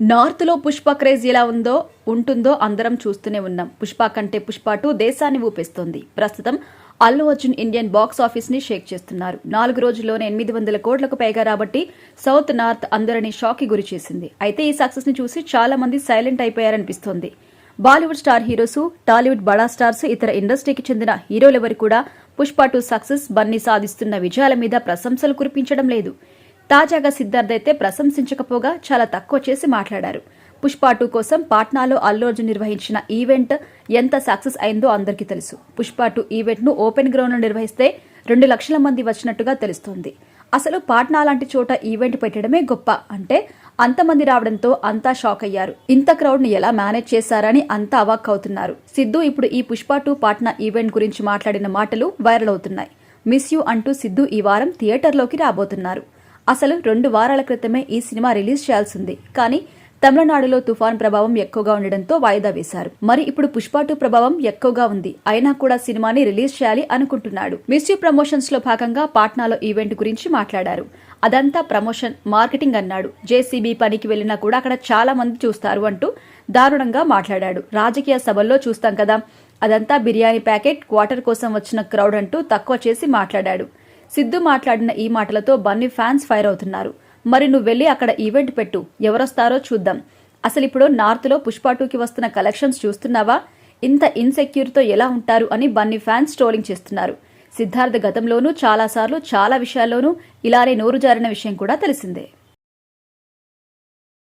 నార్త్లో పుష్ప క్రేజ్ ఎలా ఉందో ఉంటుందో అందరం చూస్తూనే ఉన్నాం. పుష్ప కంటే పుష్ప టూ దేశాన్ని ఊపిస్తోంది. ప్రస్తుతం అల్లు అర్జున్ ఇండియన్ బాక్స్ ఆఫీస్ని షేక్ చేస్తున్నారు. నాలుగు రోజుల్లోనే ఎనిమిది వందల కోట్లకు పైగా రాబట్టి సౌత్ నార్త్ అందరినీ షాక్ గురి చేసింది. అయితే ఈ సక్సెస్ని చూసి చాలా మంది సైలెంట్ అయిపోయారనిపిస్తోంది. బాలీవుడ్ స్టార్ హీరోస్ టాలీవుడ్ బడా స్టార్స్ ఇతర ఇండస్ట్రీకి చెందిన హీరోలెవరు కూడా పుష్ప టూ సక్సెస్ బన్నీ సాధిస్తున్న విజయాల మీద ప్రశంసలు కురిపించడం లేదు. తాజాగా సిద్ధార్థ్ అయితే ప్రశంసించకపోగా చాలా తక్కువ చేసి మాట్లాడారు. పుష్ప టూ కోసం పాట్నాలో అల్లు నిర్వహించిన ఈవెంట్ ఎంత సక్సెస్ అయిందో అందరికీ తెలుసు. పుష్ప టూ ఈవెంట్ను ఓపెన్ గ్రౌండ్లో నిర్వహిస్తే రెండు లక్షల మంది వచ్చినట్టుగా తెలుస్తోంది. అసలు పాట్నా లాంటి చోట ఈవెంట్ పెట్టడమే గొప్ప. అంటే అంతమంది రావడంతో అంతా షాక్ అయ్యారు. ఇంత క్రౌడ్ని ఎలా మేనేజ్ చేశారని అంతా అవాక్ అవుతున్నారు. సిద్ధు ఇప్పుడు ఈ పుష్ప టూ పాట్నా ఈవెంట్ గురించి మాట్లాడిన మాటలు వైరల్ అవుతున్నాయి. మిస్ యూ అంటూ సిద్ధు ఈ వారం థియేటర్లోకి రాబోతున్నారు. అసలు రెండు వారాల క్రితమే ఈ సినిమా రిలీజ్ చేయాల్సింది. కానీ తమిళనాడులో తుఫాన్ ప్రభావం ఎక్కువగా ఉండడంతో వాయిదా వేశారు. మరి ఇప్పుడు పుష్పాటు ప్రభావం ఎక్కువగా ఉంది. అయినా కూడా సినిమాని రిలీజ్ చేయాలి అనుకుంటున్నాడు. మిస్యూ ప్రమోషన్స్లో భాగంగా పాట్నాలో ఈవెంట్ గురించి మాట్లాడారు. అదంతా ప్రమోషన్ మార్కెటింగ్ అన్నాడు. జేసీబీ పనికి వెళ్ళినా కూడా అక్కడ చాలా మంది చూస్తారు అంటూ దారుణంగా మాట్లాడాడు. రాజకీయ సభల్లో చూస్తాం కదా అదంతా బిర్యానీ ప్యాకెట్ క్వార్టర్ కోసం వచ్చిన క్రౌడ్ అంటూ తక్కువ చేసి మాట్లాడాడు. సిద్ధు మాట్లాడిన ఈ మాటలతో బన్నీ ఫ్యాన్స్ ఫైర్ అవుతున్నారు. మరి నువ్వు వెళ్ళి అక్కడ ఈవెంట్ పెట్టు. ఎవరొస్తారో చూద్దాం. అసలు ఇప్పుడు నార్త్లో పుష్ప టూకి వస్తున్న కలెక్షన్స్ చూస్తున్నావా? ఇంత ఇన్సెక్యూర్తో ఎలా ఉంటారు అని బన్నీ ఫ్యాన్స్ ట్రోలింగ్ చేస్తున్నారు. సిద్ధార్థ్ గతంలోనూ చాలాసార్లు చాలా విషయాల్లోనూ ఇలానే నోరు జారిన విషయం కూడా తెలిసిందే.